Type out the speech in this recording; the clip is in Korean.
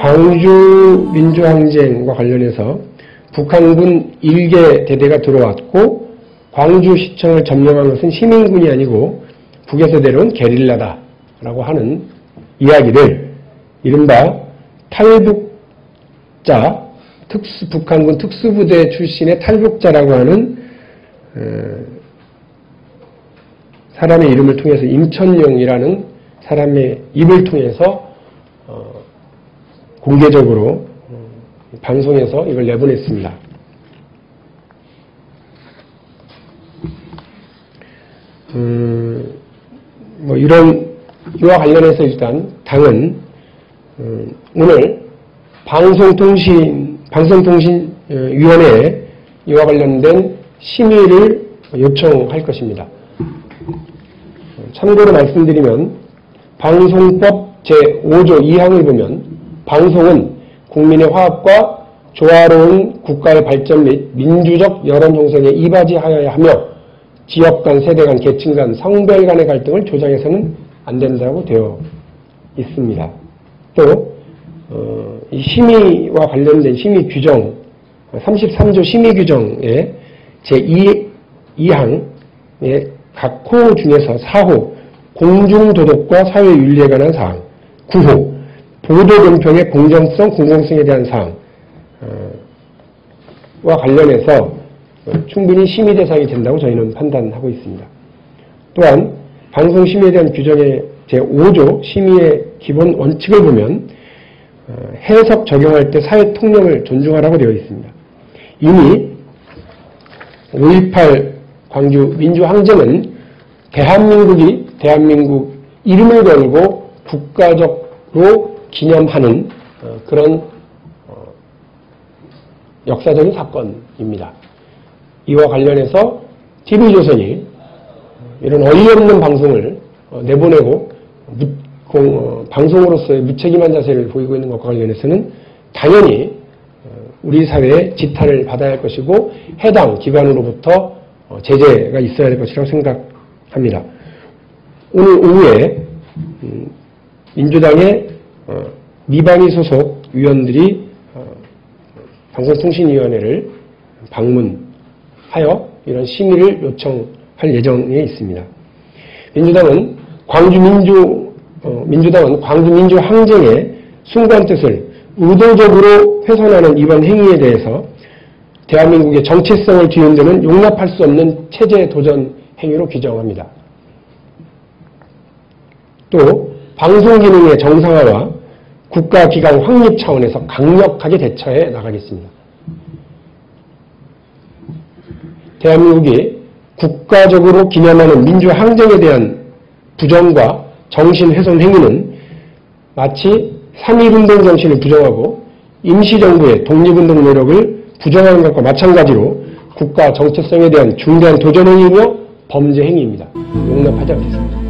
광주 민주항쟁과 관련해서 북한군 일개 대대가 들어왔고 광주시청을 점령한 것은 시민군이 아니고 북에서 내려온 게릴라다라고 하는 이야기를 이른바 탈북자 특수, 북한군 특수부대 출신의 탈북자라고 하는 어, 사람의 이름을 통해서 임천용이라는 사람의 입을 통해서 어, 공개적으로 어, 방송에서 이걸 내보냈습니다. 음, 뭐 이런 이와 관련해서 일단 당은 음, 오늘 방송통신 방송통신위원회에 이와 관련된 심의를 요청할 것입니다. 참고로 말씀드리면 방송법 제5조 2항을 보면 방송은 국민의 화합과 조화로운 국가의 발전 및 민주적 여론 형성에 이바지하여야 하며 지역 간, 세대 간, 계층 간, 성별 간의 갈등을 조장해서는 안 된다고 되어 있습니다. 또, 어, 이 심의와 관련된 심의 규정, 33조 심의 규정의 제2, 2항의 각 호 중에서 4호, 공중도덕과 사회윤리에 관한 사항, 9호, 보도공평의 공정성, 공공성에 대한 사항, 와 관련해서 충분히 심의 대상이 된다고 저희는 판단하고 있습니다. 또한 방송 심의에 대한 규정의 제5조 심의의 기본 원칙을 보면 해석 적용할 때 사회 통념을 존중하라고 되어 있습니다. 이미 5.18 광주 민주항쟁은 대한민국이 대한민국 이름을 걸고 국가적으로 기념하는 그런 역사적인 사건입니다. 이와 관련해서 TV조선이 이런 어이없는 방송을 내보내고 방송으로서의 무책임한 자세를 보이고 있는 것과 관련해서는 당연히 우리 사회의 지탄을 받아야 할 것이고 해당 기관으로부터 제재가 있어야 할 것이라고 생각합니다. 오늘 오후에 음, 민주당의 미방위 소속 위원들이 방송통신위원회를 방문하여 이런 심의를 요청할 예정에 있습니다. 민주당은 광주 민주 어, 민주당은 광주 민주 항쟁의 순간 뜻을 의도적으로 훼손하는 이번 행위에 대해서 대한민국의 정체성을 뒤흔드는 용납할 수 없는 체제 도전 행위로 규정합니다. 또 방송 기능의 정상화와 국가기관 확립 차원에서 강력하게 대처해 나가겠습니다. 대한민국이 국가적으로 기념하는 민주항쟁에 대한 부정과 정신훼손 행위는 마치 3.1운동 정신을 부정하고 임시정부의 독립운동 노력을 부정하는 것과 마찬가지로 국가 정체성에 대한 중대한 도전 행위며 범죄 행위입니다. 용납하지 않겠습니다.